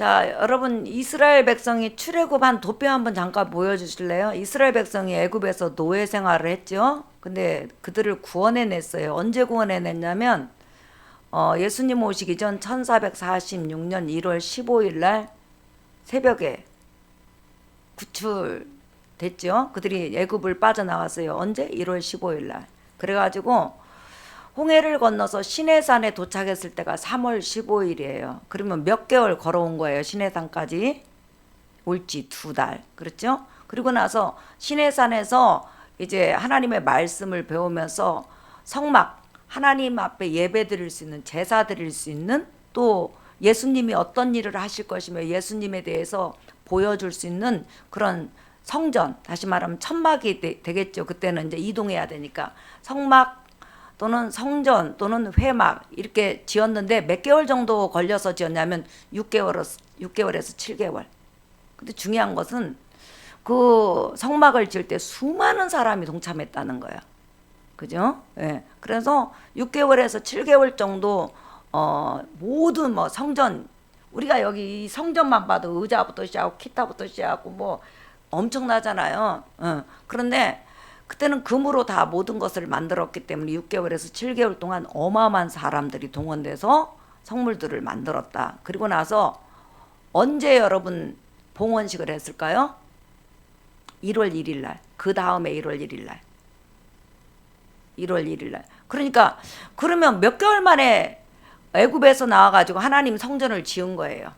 자, 여러분 이스라엘 백성이 출애굽한 도표 한번 잠깐 보여 주실래요? 이스라엘 백성이 애굽에서 노예 생활을 했죠. 근데 그들을 구원해 냈어요. 언제 구원해 냈냐면 어, 예수님 오시기 전 1446년 1월 15일 날 새벽에 구출됐죠. 그들이 애굽을 빠져나왔어요. 언제? 1월 15일 날. 그래 가지고 홍해를 건너서 시내산에 도착했을 때가 3월 15일이에요. 그러면 몇 개월 걸어온 거예요. 시내산까지. 올지 두 달. 그렇죠? 그리고 나서 시내산에서 이제 하나님의 말씀을 배우면서 성막 하나님 앞에 예배 드릴 수 있는 제사 드릴 수 있는 또 예수님이 어떤 일을 하실 것이며 예수님에 대해서 보여줄 수 있는 그런 성전 다시 말하면 천막이 되, 되겠죠. 그때는 이제 이동해야 되니까 성막 또는 성전 또는 회막 이렇게 지었는데 몇 개월 정도 걸려서 지었냐면 6개월에서 6개월에서 7개월. 근데 중요한 것은 그 성막을 지을 때 수많은 사람이 동참했다는 거예요. 그죠? 예. 그래서 6개월에서 7개월 정도 어 모든 뭐 성전 우리가 여기 이 성전만 봐도 의자부터 시작하고 기타부터 시작하고 뭐 엄청나잖아요. 어. 그런데 그때는 금으로 다 모든 것을 만들었기 때문에 6개월에서 7개월 동안 어마어마한 사람들이 동원돼서 성물들을 만들었다. 그리고 나서 언제 여러분 봉헌식을 했을까요? 1월 1일 날. 그 다음에 1월 1일 날. 1월 1일 날. 그러니까 그러면 몇 개월 만에 애굽에서 나와 가지고 하나님 성전을 지은 거예요.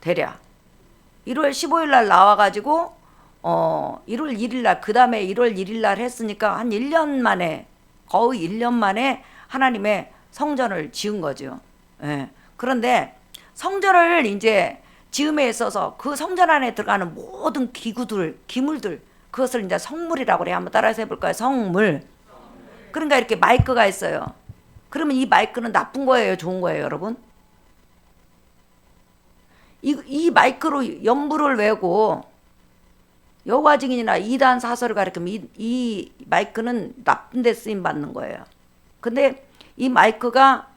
대략 1월 15일 날 나와 가지고 어 1월 1일 날 그 다음에 1월 1일 날 했으니까 한 1년 만에 거의 1년 만에 하나님의 성전을 지은 거죠. 예. 그런데 성전을 이제 지음에 있어서 그 성전 안에 들어가는 모든 기구들, 기물들 그것을 이제 성물이라고 그래. 한번 따라서 해볼까요? 성물. 그러니까 이렇게 마이크가 있어요. 그러면 이 마이크는 나쁜 거예요, 좋은 거예요, 여러분? 이, 이 마이크로 연부를 외고 여호와 증인이나 이단 사설을 가리키면 이, 이 마이크는 나쁜 데 쓰임 받는 거예요. 근데 이 마이크가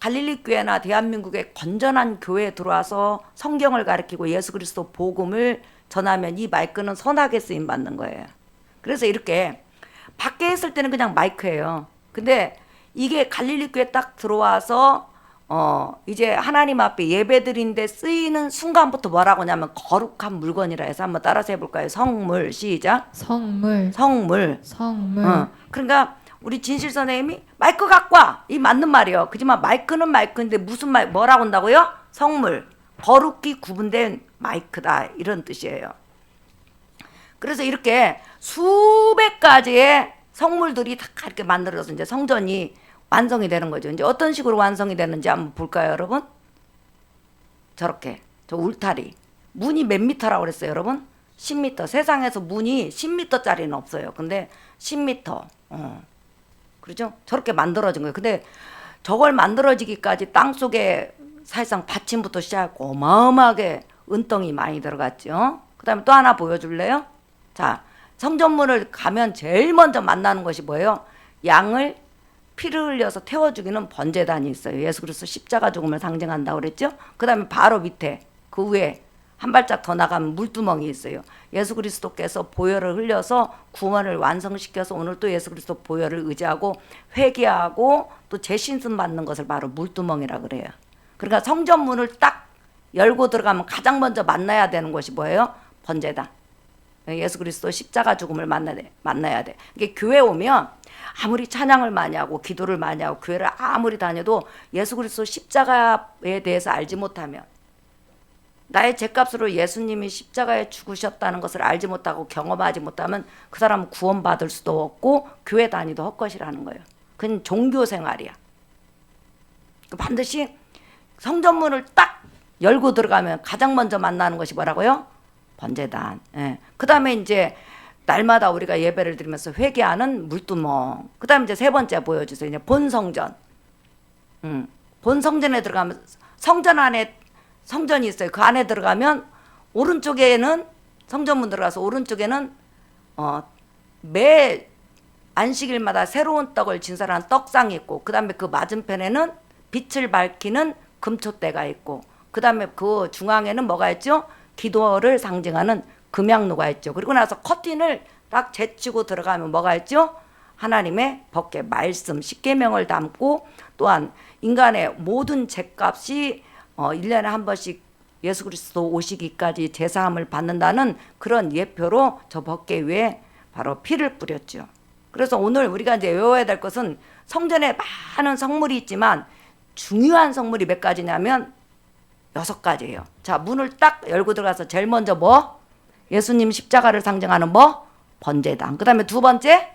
갈릴리 교회나 대한민국의 건전한 교회에 들어와서 성경을 가리키고 예수 그리스도 복음을 전하면 이 마이크는 선하게 쓰임 받는 거예요. 그래서 이렇게 밖에 있을 때는 그냥 마이크예요. 근데 이게 갈릴리 교회 딱 들어와서 어 이제 하나님 앞에 예배드린데 쓰이는 순간부터 뭐라고 하냐면 거룩한 물건이라 해서 한번 따라서 해볼까요? 성물 시작. 성물, 성물. 성물, 어. 그러니까 우리 진실 선생님이 마이크 갖고 와. 이 맞는 말이에요. 그지만 마이크는 마이크인데 무슨 말 뭐라고 한다고요? 성물. 거룩히 구분된 마이크다. 이런 뜻이에요. 그래서 이렇게 수백 가지의 성물들이 다 이렇게 만들어서 이제 성전이 완성이 되는 거죠. 이제 어떤 식으로 완성이 되는지 한번 볼까요, 여러분? 저렇게 저 울타리 문이 몇 미터라고 그랬어요, 여러분? 10미터. 세상에서 문이 10미터짜리는 없어요. 근데 10미터. 어. 그렇죠? 저렇게 만들어진 거예요. 근데 저걸 만들어지기까지 땅 속에 사실상 받침부터 시작하고 어마어마하게 은덩이 많이 들어갔죠. 그 다음에 또 하나 보여줄래요? 자, 성전문을 가면 제일 먼저 만나는 것이 뭐예요? 양을 피를 흘려서 태워 죽이는 번제단이 있어요. 예수 그리스도 십자가 죽음을 상징한다고 그랬죠? 그다음에 바로 밑에 그 위에 한 발짝 더 나가면 물두멍이 있어요. 예수 그리스도께서 보혈을 흘려서 구원을 완성시켜서 오늘 또 예수 그리스도 보혈을 의지하고 회개하고 또 재신승 받는 것을 바로 물두멍이라 그래요. 그러니까 성전 문을 딱 열고 들어가면 가장 먼저 만나야 되는 것이 뭐예요? 번제단. 예수 그리스도 십자가 죽음을 만나야 돼. 만나야 돼. 이게 교회 오면 아무리 찬양을 많이 하고 기도를 많이 하고 교회를 아무리 다녀도 예수 그리스도 십자가에 대해서 알지 못하면 나의 죄값으로 예수님이 십자가에 죽으셨다는 것을 알지 못하고 경험하지 못하면 그 사람은 구원받을 수도 없고 교회 다니도 헛것이라는 거예요. 그건 종교 생활이야. 반드시 성전문을 딱 열고 들어가면 가장 먼저 만나는 것이 뭐라고요? 번제단. 예. 그 다음에 이제 날마다 우리가 예배를 드리면서 회개하는 물두멍. 그 다음에 이제 세 번째 보여주세요. 이제 본성전. 음. 본성전에 들어가면 성전 안에 성전이 있어요. 그 안에 들어가면 오른쪽에는 성전문 들어가서 오른쪽에는 어, 매 안식일마다 새로운 떡을 진설한 떡상이 있고 그 다음에 그 맞은편에는 빛을 밝히는 금초대가 있고 그 다음에 그 중앙에는 뭐가 있죠? 기도를 상징하는 금양로가 있죠. 그리고 나서 커튼을 딱 제치고 들어가면 뭐가 있죠? 하나님의 법계 말씀 십계명을 담고 또한 인간의 모든 죄값이 어 1년에 한 번씩 예수 그리스도 오시기까지 제사함을 받는다는 그런 예표로 저 법계 위에 바로 피를 뿌렸죠. 그래서 오늘 우리가 이제 외워야 될 것은 성전에 많은 성물이 있지만 중요한 성물이 몇 가지냐면 여섯 가지예요. 자, 문을 딱 열고 들어가서 제일 먼저 뭐? 예수님 십자가를 상징하는 뭐? 번제당. 그 다음에 두 번째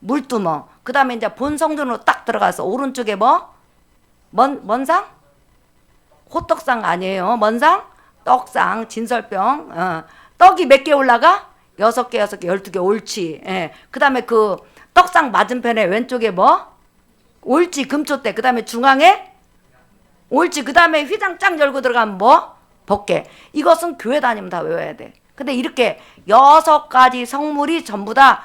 물두멍. 그 다음에 이제 본 성전으로 딱 들어가서 오른쪽에 뭐? 먼 먼상? 호떡상 아니에요. 먼상? 떡상, 진설병. 어. 떡이 몇 개 올라가? 여섯 개, 여섯 개, 열두 개 옳지. 예. 그 다음에 그 떡상 맞은편에 왼쪽에 뭐? 옳지 금초대. 그 다음에 중앙에 옳지. 그 다음에 휘장 쫙 열고 들어가면 뭐? 벗게. 이것은 교회 다니면 다 외워야 돼. 근데 이렇게 여섯 가지 성물이 전부 다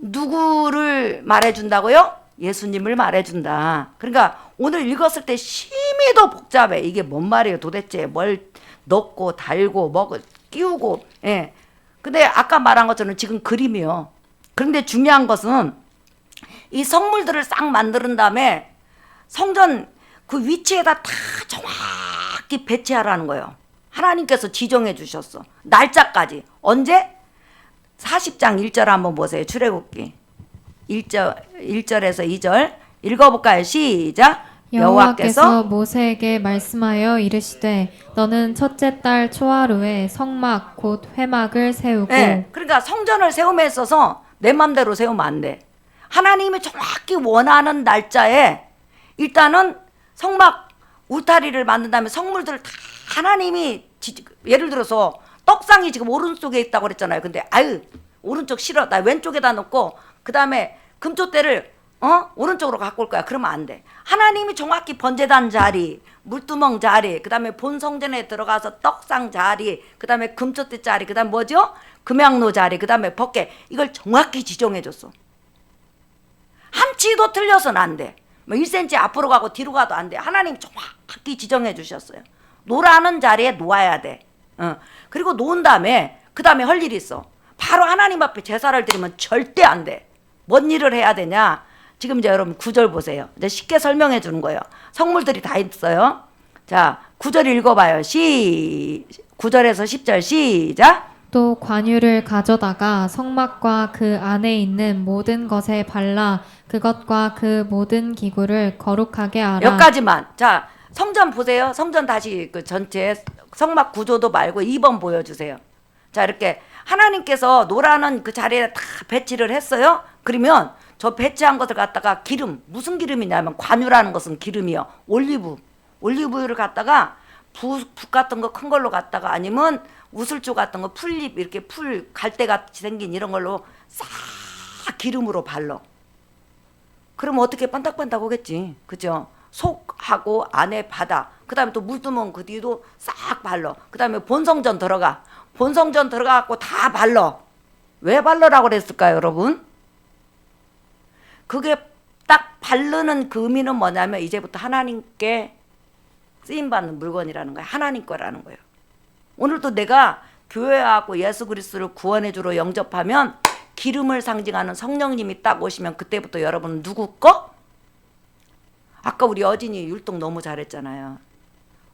누구를 말해준다고요? 예수님을 말해준다. 그러니까 오늘 읽었을 때 심히 더 복잡해. 이게 뭔 말이에요 도대체. 뭘 넣고 달고 먹고 끼우고. 예. 근데 아까 말한 것처럼 지금 그림이요. 그런데 중요한 것은 이 성물들을 싹 만드는 다음에 성전 그 위치에다 다 정확히 배치하라는 거예요. 하나님께서 지정해 주셨어. 날짜까지. 언제? 40장 1절 한번 보세요. 출애굽기. 1절 1절에서 2절 읽어 볼까요? 시작. 여호와께서 모세에게 말씀하여 이르시되 너는 첫째 달 초하루에 성막 곧 회막을 세우고 네, 그러니까 성전을 세움에 있어서 내 맘대로 세우면 안 돼. 하나님이 정확히 원하는 날짜에 일단은 성막 울타리를 만든 다음에 성물들을 다 하나님이 지- 예를 들어서 떡상이 지금 오른쪽에 있다고 그랬잖아요. 근데 아유 오른쪽 싫어. 나 왼쪽에다 놓고 그 다음에 금초대를 어 오른쪽으로 갖고 올 거야. 그러면 안 돼. 하나님이 정확히 번제단 자리, 물두멍 자리, 그 다음에 본 성전에 들어가서 떡상 자리, 그 다음에 금초대 자리, 그 다음 뭐죠? 금양로 자리, 그 다음에 벗게 이걸 정확히 지정해줬어. 한 치도 틀려서는 안 돼. 뭐 1cm 앞으로 가고 뒤로 가도 안 돼. 하나님 정확히 지정해 주셨어요. 노라는 자리에 놓아야 돼. 어. 그리고 놓은 다음에 그 다음에 할 일이 있어. 바로 하나님 앞에 제사를 드리면 절대 안 돼. 뭔 일을 해야 되냐? 지금 이제 여러분 구절 보세요. 이제 쉽게 설명해 주는 거예요. 성물들이 다 있어요. 자, 구절 읽어봐요. 시, 9절에서 10절 시작. 또 관유를 가져다가 성막과 그 안에 있는 모든 것에 발라 그것과 그 모든 기구를 거룩하게 하라 여기까지만. 자, 성전 보세요. 성전 다시 그 전체 성막 구조도 말고 2번 보여주세요. 자, 이렇게 하나님께서 노라는 그 자리에 다 배치를 했어요. 그러면 저 배치한 것을 갖다가 기름, 무슨 기름이냐면 관유라는 것은 기름이요. 올리브, 올리브유를 갖다가 붓, 붓 같은 거 큰 걸로 갖다가 아니면 우슬조 같은 거 풀잎 이렇게 풀 갈대 같이 생긴 이런 걸로 싹 기름으로 발라. 그러면 어떻게 반딱반딱 오겠지. 그죠? 속하고 안에 바다. 그 다음에 또 물두멍 그 뒤도 싹 발라. 그 다음에 본성전 들어가. 본성전 들어가갖고 다 발라. 왜 발라라고 그랬을까요, 여러분? 그게 딱 바르는 그 의미는 뭐냐면 이제부터 하나님께 쓰임받는 물건이라는 거예요. 하나님 거라는 거예요. 오늘도 내가 교회하고 예수 그리스도를 구원해 주러 영접하면 기름을 상징하는 성령님이 딱 오시면 그때부터 여러분은 누구 거? 아까 우리 어진이 율동 너무 잘했잖아요.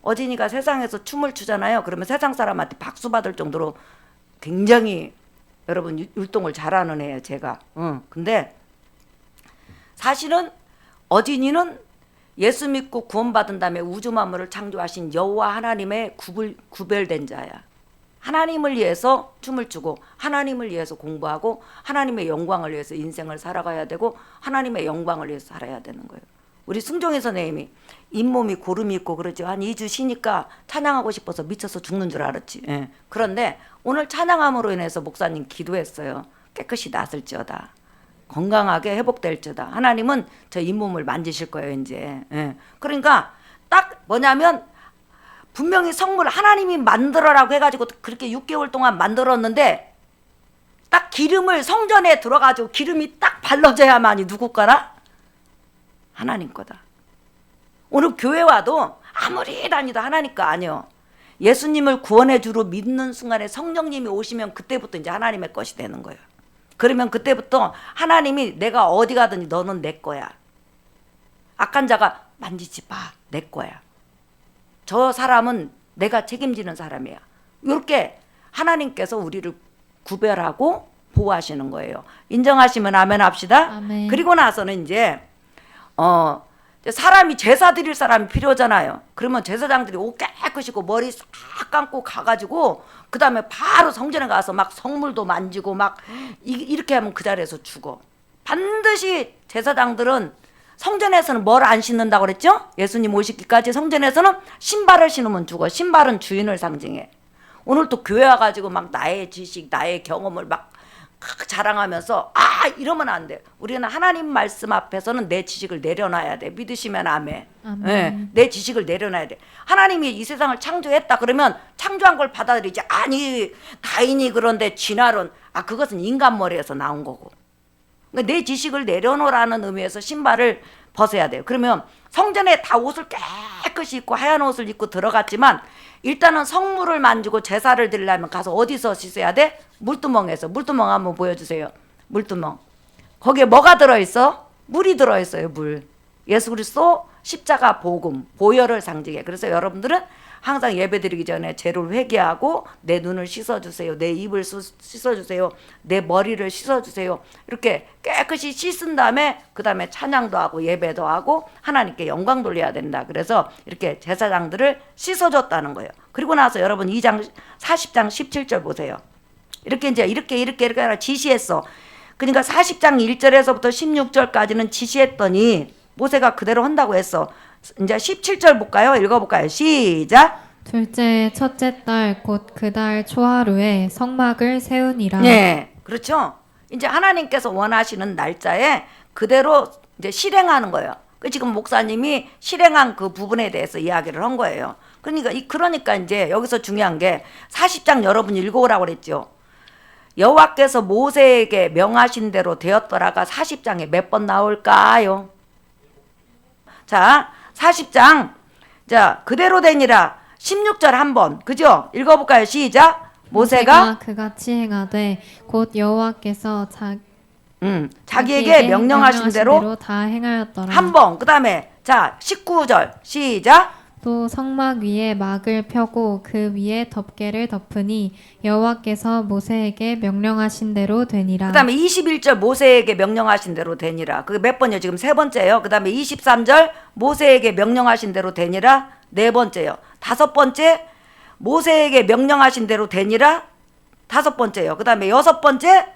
어진이가 세상에서 춤을 추잖아요. 그러면 세상 사람한테 박수 받을 정도로 굉장히 여러분 유- 율동을 잘하는 애예요, 제가. 응. 근데 사실은 어진이는 예수 믿고 구원받은 다음에 우주 만물을 창조하신 여호와 하나님의 구별, 구별된 자야. 하나님을 위해서 춤을 추고 하나님을 위해서 공부하고 하나님의 영광을 위해서 인생을 살아가야 되고 하나님의 영광을 위해서 살아야 되는 거예요. 우리 승종의 선생님이 잇몸이 고름이 있고 그러죠. 한 2주 쉬니까 찬양하고 싶어서 미쳐서 죽는 줄 알았지. 예. 그런데 오늘 찬양함으로 인해서 목사님 기도했어요. 깨끗이 낫을지어다. 건강하게 회복될지어다. 하나님은 저 잇몸을 만지실 거예요, 이제. 예. 그러니까 딱 뭐냐면 분명히 성물 하나님이 만들어라고 해가지고 그렇게 6개월 동안 만들었는데 딱 기름을 성전에 들어가지고 기름이 딱 발라져야만이 누구 거라? 하나님 거다. 오늘 교회 와도 아무리 다니도 하나님 거 아니요. 예수님을 구원의 주로 믿는 순간에 성령님이 오시면 그때부터 이제 하나님의 것이 되는 거예요. 그러면 그때부터 하나님이 내가 어디 가든지 너는 내 거야. 악한 자가 만지지 마. 내 거야. 저 사람은 내가 책임지는 사람이야. 이렇게 하나님께서 우리를 구별하고 보호하시는 거예요. 인정하시면 아멘 합시다. 아멘. 그리고 나서는 이제 어 사람이 제사 드릴 사람이 필요하잖아요. 그러면 제사장들이 옷 깨끗이 고 머리 싹 감고 가가지고 그 다음에 바로 성전에 가서 막 성물도 만지고 막 이, 이렇게 하면 그 자리에서 죽어. 반드시 제사장들은 성전에서는 뭘 안 신는다고 그랬죠? 예수님 오시기까지 성전에서는 신발을 신으면 죽어. 신발은 주인을 상징해. 오늘 또 교회 와가지고 막 나의 지식, 나의 경험을 막 자랑하면서 아 이러면 안 돼. 우리는 하나님 말씀 앞에서는 내 지식을 내려놔야 돼. 믿으시면 아멘. 아멘. 예, 내 지식을 내려놔야 돼. 하나님이 이 세상을 창조했다 그러면 창조한 걸 받아들이지. 아니 다인이 그런데 진화론 아 그것은 인간 머리에서 나온 거고. 그러니까 내 지식을 내려놓으라는 의미에서 신발을 벗어야 돼요. 그러면 성전에 다 옷을 깨끗이 입고 하얀 옷을 입고 들어갔지만 일단은 성물을 만지고 제사를 드리려면 가서 어디서 씻어야 돼? 물두멍에서. 물두멍 한번 보여주세요. 물두멍. 거기에 뭐가 들어있어? 물이 들어있어요. 물. 예수 그리스도 십자가 복음 보혈을 상징해. 그래서 여러분들은 항상 예배드리기 전에 죄를 회개하고 내 눈을 씻어주세요. 내 입을 수- 씻어주세요. 내 머리를 씻어주세요. 이렇게 깨끗이 씻은 다음에 그 다음에 찬양도 하고 예배도 하고 하나님께 영광 돌려야 된다. 그래서 이렇게 제사장들을 씻어줬다는 거예요. 그리고 나서 여러분 2장 40장 17절 보세요. 이렇게 이제 이렇게 이렇게 이렇게 하라 지시했어. 그러니까 40장 1절에서부터 16절까지는 지시했더니 모세가 그대로 한다고 했어. 이제 17절 볼까요? 읽어볼까요? 시작. 둘째 첫째 달 곧 그 달 초하루에 성막을 세우니라. 네, 그렇죠. 이제 하나님께서 원하시는 날짜에 그대로 이제 실행하는 거예요. 그 지금 목사님이 실행한 그 부분에 대해서 이야기를 한 거예요. 그러니까 이 그러니까 이제 여기서 중요한 게 40장 여러분 읽어오라고 그랬죠. 여호와께서 모세에게 명하신 대로 되었더라가 40장에 몇 번 나올까요? 자, 40장. 자, 그대로 되니라. 16절 한 번. 그죠? 읽어볼까요? 시작. 모세가 그같이 행하되 곧 여호와께서 자, 음, 자기에게 명령하신 대로 다 행하였더라. 한 번. 그 다음에 자, 19절. 시작. 또 성막 위에 막을 펴고 그 위에 덮개를 덮으니 여호와께서 모세에게 명령하신 대로 되니라. 그다음에 21절 모세에게 명령하신 대로 되니라. 그게 몇 번이요? 지금 세 번째요. 그다음에 23절 모세에게 명령하신 대로 되니라. 네 번째요. 다섯 번째 모세에게 명령하신 대로 되니라. 다섯 번째요. 그다음에 여섯 번째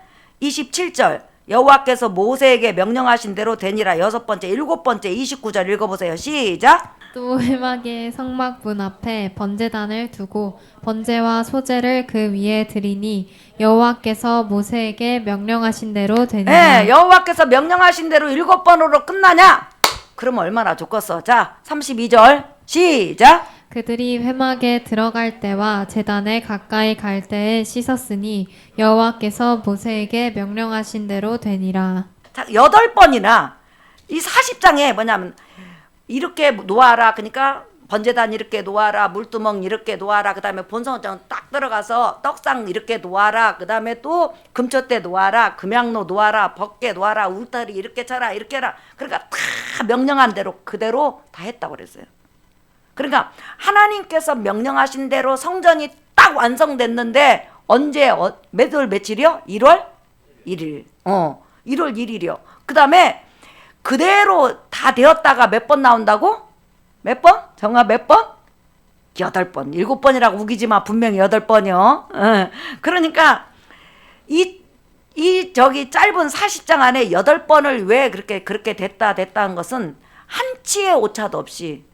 27절 여호와께서 모세에게 명령하신 대로 되니라. 여섯 번째, 일곱 번째 29절 읽어 보세요. 시작. 또 회막의 성막 문 앞에 번제단을 두고 번제와 소제를 그 위에 드리니 여호와께서 모세에게 명령하신 대로 되니라. 예, 여호와께서 명령하신 대로 일곱 번으로 끝나냐? 그러면 얼마나 좋겠어. 자, 32절 시작. 그들이 회막에 들어갈 때와 제단에 가까이 갈 때에 씻었으니 여호와께서 모세에게 명령하신 대로 되니라. 자, 여덟 번이나 이 40장에 뭐냐면 이렇게 놓아라. 그러니까 번제단 이렇게 놓아라. 물두멍 이렇게 놓아라. 그다음에 본성장 딱 들어가서 떡상 이렇게 놓아라. 그다음에 또 금초대 놓아라. 금양로 놓아라. 벗게 놓아라. 울타리 이렇게 쳐라. 이렇게 해라. 그러니까 다 명령한 대로 그대로 다 했다고 그랬어요. 그러니까 하나님께서 명령하신 대로 성전이 딱 완성됐는데 언제 어, 몇월 며칠이요? 1월 1일. 어. 1월 1일이요. 그다음에 그대로 다 되었다가 몇 번 나온다고? 몇 번? 정아 몇 번? 여덟 번. 일곱 번이라고 우기지 마. 분명히 여덟 번이요. 어. 그러니까 이, 이 저기 짧은 40장 안에 여덟 번을 왜 그렇게 그렇게 됐다 됐다 한 것은 한치의 오차도 없이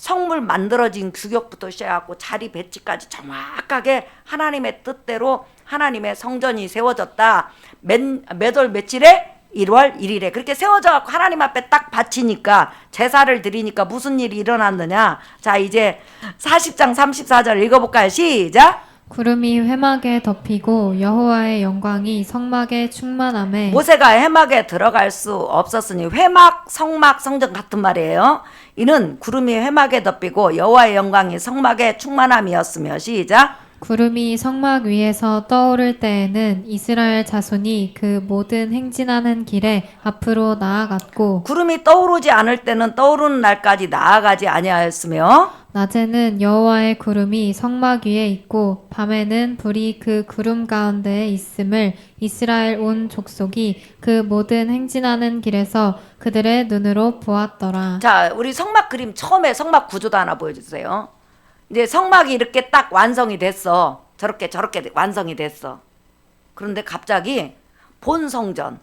성물 만들어진 규격부터 시작하고 자리 배치까지 정확하게 하나님의 뜻대로 하나님의 성전이 세워졌다. 몇월 며칠에 1월 1일에 그렇게 세워져 갖고 하나님 앞에 딱 바치니까 제사를 드리니까 무슨 일이 일어났느냐? 자, 이제 40장 34절 읽어 볼까요? 시작. 구름이 회막에 덮이고 여호와의 영광이 성막에 충만함에 모세가 해막에 들어갈 수 없었으니 회막, 성막, 성전 같은 말이에요. 이는 구름이 회막에 덮이고 여호와의 영광이 성막에 충만함이었으며 시작. 구름이 성막 위에서 떠오를 때에는 이스라엘 자손이 그 모든 행진하는 길에 앞으로 나아갔고 구름이 떠오르지 않을 때는 떠오르는 날까지 나아가지 아니하였으며 낮에는 여호와의 구름이 성막 위에 있고 밤에는 불이 그 구름 가운데에 있음을 이스라엘 온 족속이 그 모든 행진하는 길에서 그들의 눈으로 보았더라. 자, 우리 성막 그림 처음에 성막 구조도 하나 보여주세요. 이제 성막이 이렇게 딱 완성이 됐어. 저렇게 저렇게 완성이 됐어. 그런데 갑자기 본성전,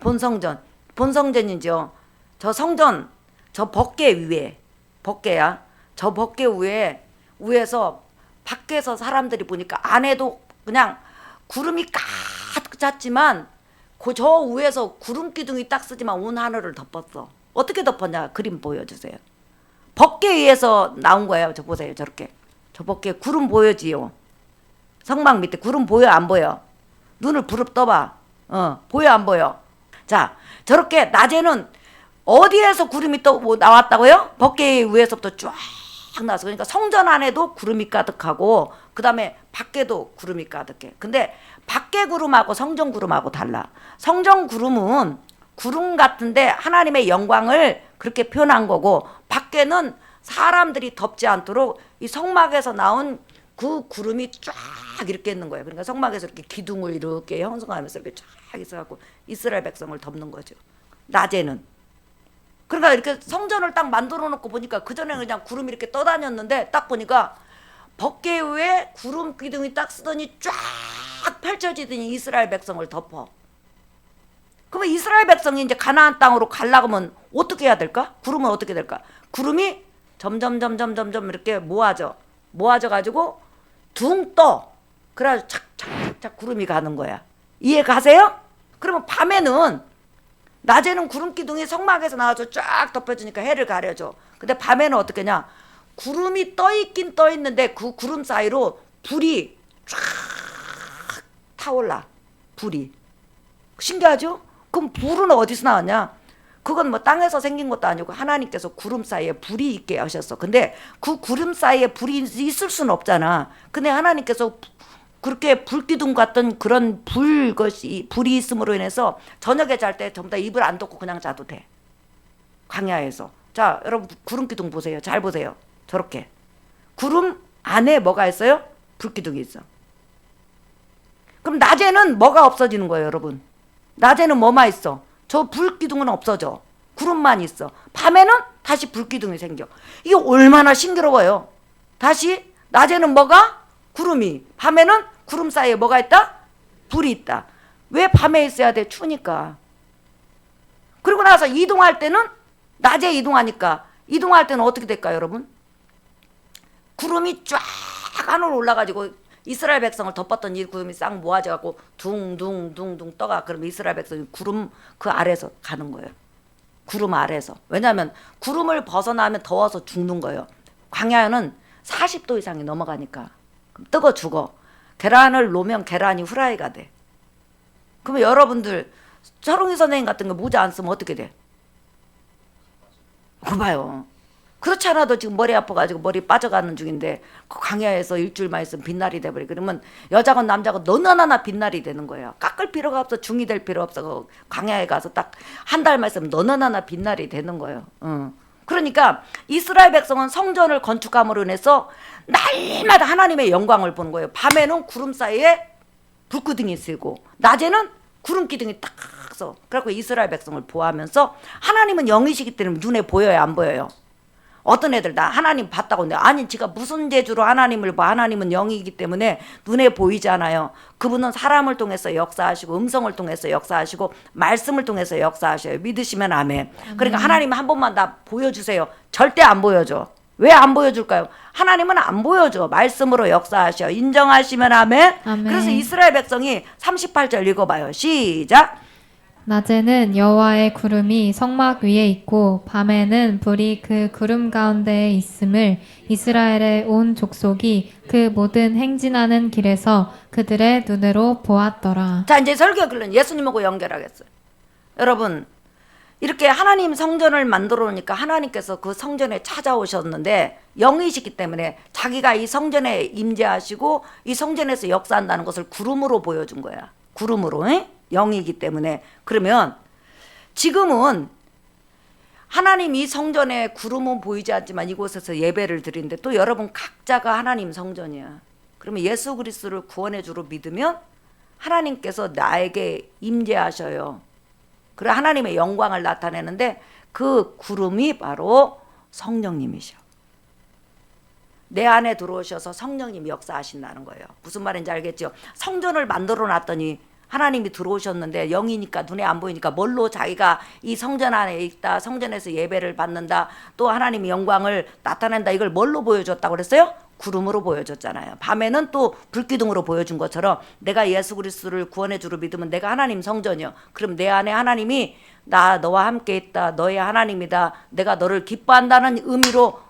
본성전, 본성전이죠. 저 성전, 저 벗개 위에, 벗개야. 저 벗개 위에 위에서 밖에서 사람들이 보니까 안에도 그냥 구름이 가득 찼지만 그 저 위에서 구름 기둥이 딱 쓰지만 온 하늘을 덮었어. 어떻게 덮었냐? 그림 보여주세요. 벗개 위에서 나온 거예요. 저 보세요. 저렇게. 저 벗개 구름 보여지요. 성막 밑에 구름 보여 안 보여? 눈을 부릅 떠봐. 어 보여 안 보여? 자 저렇게 낮에는 어디에서 구름이 또 뭐 나왔다고요? 벗개 위에서부터 쫙 나서 그러니까 성전 안에도 구름이 가득하고 그 다음에 밖에도 구름이 가득해. 근데 밖에 구름하고 성전 구름하고 달라. 성전 구름은 구름 같은데 하나님의 영광을 그렇게 표현한 거고 밖에는 사람들이 덮지 않도록 이 성막에서 나온 그 구름이 쫙 이렇게 있는 거예요. 그러니까 성막에서 이렇게 기둥을 이렇게 형성하면서 이렇게 쫙 있어갖고 이스라엘 백성을 덮는 거죠. 낮에는. 그러니까 이렇게 성전을 딱 만들어 놓고 보니까 그 전에 그냥 구름이 이렇게 떠다녔는데 딱 보니까 벗개 위에 구름 기둥이 딱 쓰더니 쫙 펼쳐지더니 이스라엘 백성을 덮어. 그러면 이스라엘 백성이 이제 가나안 땅으로 하면 어떻게 해야 될까? 구름은 어떻게 될까? 구름이 점점 점점 점점 이렇게 모아져. 모아져 가지고 둥 떠. 그래가지고 착착착 구름이 가는 거야. 이해 가세요? 그러면 밤에는 낮에는 구름 기둥이 성막에서 나와서 쫙 덮여주니까 해를 가려줘. 근데 밤에는 어떻게냐? 구름이 떠 있긴 떠 있는데 그 구름 사이로 불이 쫙 타올라. 불이. 신기하죠? 그럼 불은 어디서 나왔냐? 그건 뭐 땅에서 생긴 것도 아니고 하나님께서 구름 사이에 불이 있게 하셨어. 근데 그 구름 사이에 불이 있을 수는 없잖아. 근데 하나님께서 그렇게 불기둥 같은 그런 불 것이 불이 있음으로 인해서 저녁에 잘 때 전부 다 입을 안 덮고 그냥 자도 돼. 광야에서. 자, 여러분 구름 기둥 보세요. 잘 보세요. 저렇게. 구름 안에 뭐가 있어요? 불기둥이 있어. 그럼 낮에는 뭐가 없어지는 거예요, 여러분? 낮에는 뭐만 있어? 저 불기둥은 없어져. 구름만 있어. 밤에는 다시 불기둥이 생겨. 이게 얼마나 싱그러워요. 다시 낮에는 뭐가? 구름이. 밤에는 구름 사이에 뭐가 있다? 불이 있다. 왜 밤에 있어야 돼? 추니까. 그리고 나서 이동할 때는 낮에 이동하니까 이동할 때는 어떻게 될까요, 여러분? 구름이 쫙 하늘로 올라가지고 이스라엘 백성을 덮었던 이 구름이 싹 모아져갖고 둥둥둥둥 떠가 그러면 이스라엘 백성이 구름 그 아래서 가는 거예요. 구름 아래서. 왜냐하면 구름을 벗어나면 더워서 죽는 거예요. 광야는 40도 이상이 넘어가니까 그럼 뜨거 죽어. 계란을 놓으면 계란이 후라이가 돼. 그러면 여러분들 철웅이 선생님 같은 거 모자 안 쓰면 어떻게 돼? 그 봐요. 그렇지 않아도 지금 머리 아파가지고 머리 빠져가는 중인데 그 광야에서 일주일만 있으면 빛날이 돼버리 그러면 여자건 남자건 너나 나나 빛날이 되는 거예요. 깎을 필요가 없어 중이 될 필요 없어 그 광야에 가서 딱 한 달만 있으면 너나 나나 빛날이 되는 거예요. 응. 그러니까 이스라엘 백성은 성전을 건축함으로 인해서 날마다 하나님의 영광을 보는 거예요. 밤에는 구름 사이에 불기둥이 쓰고 낮에는 구름 기둥이 딱 서. 그래갖고 이스라엘 백성을 보호하면서 하나님은 영이시기 때문에 눈에 보여요, 안 보여요? 어떤 애들 나 하나님 봤다고 근데 아니 지가 무슨 재주로 하나님을 봐? 하나님은 영이기 때문에 눈에 보이지 않아요. 그분은 사람을 통해서 역사하시고 음성을 통해서 역사하시고 말씀을 통해서 역사하셔요. 믿으시면 아멘. 그러니까 하나님 한 번만 다 보여주세요. 절대 안 보여줘. 왜 안 보여줄까요? 하나님은 안 보여줘. 말씀으로 역사하셔. 인정하시면 아멘. 아멘. 그래서 이스라엘 백성이 38절 읽어봐요. 시작 낮에는 여호와의 구름이 성막 위에 있고 밤에는 불이 그 구름 가운데에 있음을 이스라엘의 온 족속이 그 모든 행진하는 길에서 그들의 눈으로 보았더라. 자 이제 설교 결론 예수님하고 연결하겠어요. 여러분 이렇게 하나님 성전을 만들어 놓으니까 하나님께서 그 성전에 찾아오셨는데 영이시기 때문에 자기가 이 성전에 임재하시고 이 성전에서 역사한다는 것을 구름으로 보여준 거야. 구름으로 에? 영이기 때문에 그러면 지금은 하나님 이 성전에 구름은 보이지 않지만 이곳에서 예배를 드리는데 또 여러분 각자가 하나님 성전이야. 그러면 예수 그리스도를 구원의 주로 믿으면 하나님께서 나에게 임재하셔요. 그래 하나님의 영광을 나타내는데 그 구름이 바로 성령님이셔. 내 안에 들어오셔서 성령님이 역사하신다는 거예요. 무슨 말인지 알겠죠? 성전을 만들어 놨더니 하나님이 들어오셨는데 영이니까 눈에 안 보이니까 뭘로 자기가 이 성전 안에 있다 성전에서 예배를 받는다 또 하나님의 영광을 나타낸다 이걸 뭘로 보여줬다고 그랬어요? 구름으로 보여줬잖아요. 밤에는 또 불기둥으로 보여준 것처럼 내가 예수 그리스도를 구원의 주로 믿으면 내가 하나님 성전이요. 그럼 내 안에 하나님이 나 너와 함께 있다. 너의 하나님이다. 내가 너를 기뻐한다는 의미로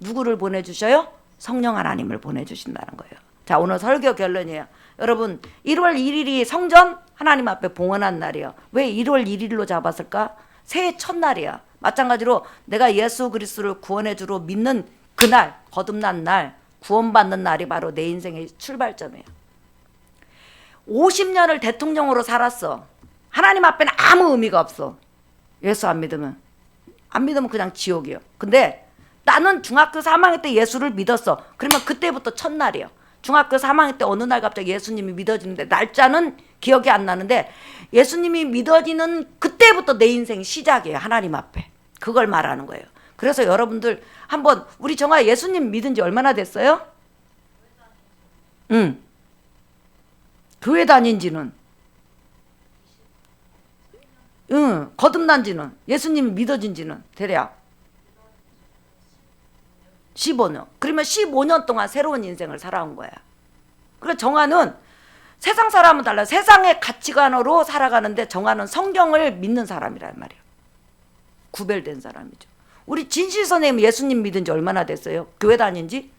누구를 보내주셔요? 성령 하나님을 보내주신다는 거예요. 자, 오늘 설교 결론이에요. 여러분, 1월 1일이 성전 하나님 앞에 봉헌한 날이에요. 왜 1월 1일로 잡았을까? 새해 첫날이야. 마찬가지로 내가 예수 그리스도를 구원의 주로 믿는 그날, 거듭난 날, 구원받는 날이 바로 내 인생의 출발점이에요. 50년을 대통령으로 살았어. 하나님 앞에는 아무 의미가 없어. 예수 안 믿으면. 안 믿으면 그냥 지옥이요. 근데 나는 중학교 3학년 때 예수를 믿었어. 그러면 그때부터 첫날이요. 중학교 3학년 때 어느 날 갑자기 예수님이 믿어지는데 날짜는 기억이 안 나는데 예수님이 믿어지는 그때부터 내 인생 시작이에요. 하나님 앞에. 그걸 말하는 거예요. 그래서 여러분들 한번 우리 정아 예수님 믿은 지 얼마나 됐어요? 응. 교회 다닌 지는 응, 거듭난 지는 예수님이 믿어진 지는 대략 15년. 그러면 15년 동안 새로운 인생을 살아온 거야. 그래서 정화는 세상 사람은 달라. 세상의 가치관으로 살아가는데 정화는 성경을 믿는 사람이란 말이야. 구별된 사람이죠. 우리 진실 선생님 예수님 믿은 지 얼마나 됐어요? 교회 다닌 지?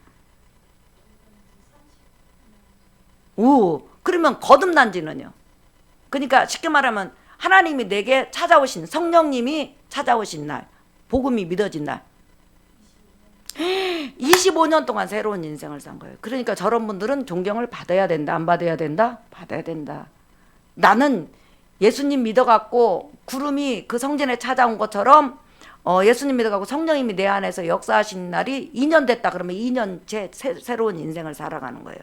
오, 그러면 거듭난 지는요? 그러니까 쉽게 말하면 하나님이 내게 찾아오신 성령님이 찾아오신 날, 복음이 믿어진 날. 25년 동안 새로운 인생을 산 거예요. 그러니까 저런 분들은 존경을 받아야 된다. 안 받아야 된다? 받아야 된다. 나는 예수님 믿어갖고 구름이 그 성전에 찾아온 것처럼 어, 예수님 믿어갖고 성령님이 내 안에서 역사하신 날이 2년 됐다. 그러면 2년째 새, 새로운 인생을 살아가는 거예요.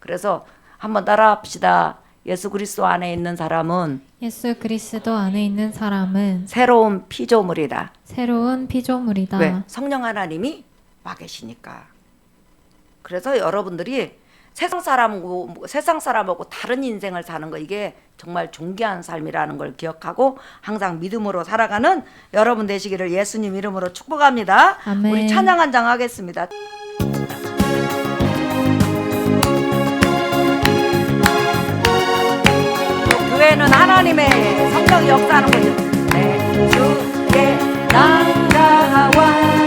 그래서 한번 따라합시다. 예수 그리스도 안에 있는 사람은 예수 그리스도 안에 있는 사람은 새로운 피조물이다. 새로운 피조물이다. 왜? 성령 하나님이 와 계시니까. 그래서 여러분들이 세상 사람하고 세상 사람하고 다른 인생을 사는 거 이게 정말 존귀한 삶이라는 걸 기억하고 항상 믿음으로 살아가는 여러분 되시기를 예수님 이름으로 축복합니다. 아멘. 우리 찬양 한 장 하겠습니다. 교회는 하나님의 성령 역사하는 거죠. 내 주의 나라와